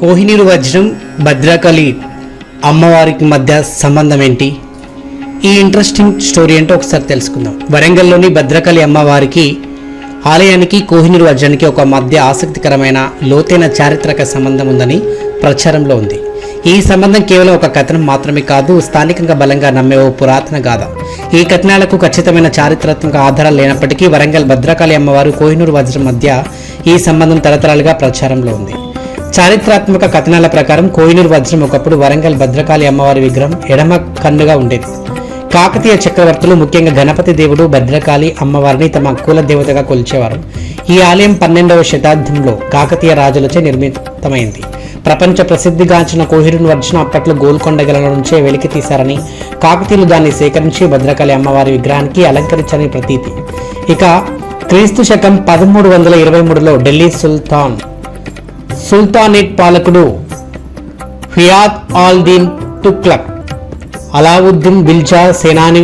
కోహినూరు వజ్రం భద్రకాళి అమ్మవారికి మధ్య సంబంధం ఏంటి ఈ ఇంట్రెస్టింగ్ స్టోరీ ఏంటో ఒకసారి తెలుసుకుందాం. వరంగల్లోని భద్రకాళి అమ్మవారికి ఆలయానికి కోహినూరు వజ్రానికి ఒక మధ్య ఆసక్తికరమైన లోతైన చారిత్రక సంబంధం ఉందని ప్రచారంలో ఉంది. ఈ సంబంధం కేవలం ఒక కథనం మాత్రమే కాదు స్థానికంగా బలంగా నమ్మే ఓ పురాతన గాథ. ఈ కథనాలకు ఖచ్చితమైన చారిత్రాత్మక ఆధారాలు లేనప్పటికీ వరంగల్ భద్రకాళి అమ్మవారు కోహినూరు వజ్రం మధ్య ఈ సంబంధం తరతరాలుగా ప్రచారంలో ఉంది. చారిత్రాత్మక కథనాల ప్రకారం కోహినూరు వజ్రం ఒకప్పుడు వరంగల్ భద్రకాళి అమ్మవారి విగ్రహం ఎడమ కన్నుగా ఉండేది. కాకతీయ చక్రవర్తులు ముఖ్యంగా గణపతి దేవుడు భద్రకాళి అమ్మవారిని తమ కుల దేవతగా కొలిచేవారు. ఈ ఆలయం పన్నెండవ శతాబ్దంలో కాకతీయ రాజులచే నిర్మితమైంది. ప్రపంచ ప్రసిద్ధిగాంచిన కోహిరుని వజ్రం అప్పట్లో గోల్కొండ గల నుంచే వెలికి తీశారని కాకతీయులు దాన్ని సేకరించి భద్రకాళి అమ్మవారి విగ్రహానికి అలంకరించని ప్రతీతి. ఇక క్రీస్తు శకం పదమూడు వందల ఇరవై మూడులో ఢిల్లీ సుల్తాన్ సుల్తానేట్ పాలకుడు ఫియాద్ ఆల్ దీన్ తుక్లక్ అలావుద్దీన్ బిల్జా సేనాని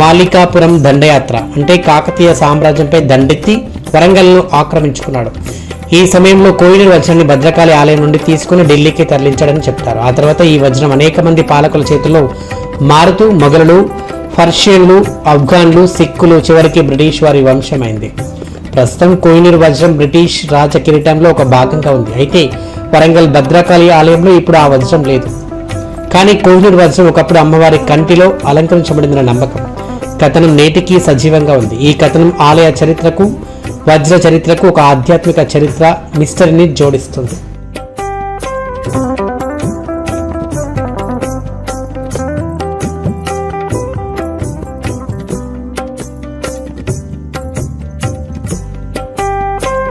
మాలికాపురం దండయాత్ర అంటే కాకతీయ సామ్రాజ్యంపై దండెత్తి వరంగల్ను ఆక్రమించుకున్నాడు. ఈ సమయంలో కోయినూరు వజ్రాన్ని భద్రకాళి ఆలయం నుండి తీసుకుని ఢిల్లీకి తరలించాడని చెప్తారు. ఆ తర్వాత ఈ వజ్రం అనేక మంది పాలకుల చేతిలో మారుతూ మొఘలులు పర్షియన్లు ఆఫ్ఘన్లు సిక్కులు చివరికి బ్రిటిష్ వారి వంశమైంది. ప్రస్తుతం కోహినూరు వజ్రం బ్రిటిష్ రాజ కిరీటంలో ఒక భాగంగా ఉంది. అయితే వరంగల్ భద్రకాళి ఆలయంలో ఇప్పుడు ఆ వజ్రం లేదు. కానీ కోహినూరు వజ్రం ఒకప్పుడు అమ్మవారి కంటిలో అలంకరించబడిందన్న నమ్మకం కథనం నేటికి సజీవంగా ఉంది. ఈ కథనం ఆలయ చరిత్రకు వజ్ర చరిత్రకు ఒక ఆధ్యాత్మిక చరిత్ర మిస్టరీని జోడిస్తుంది.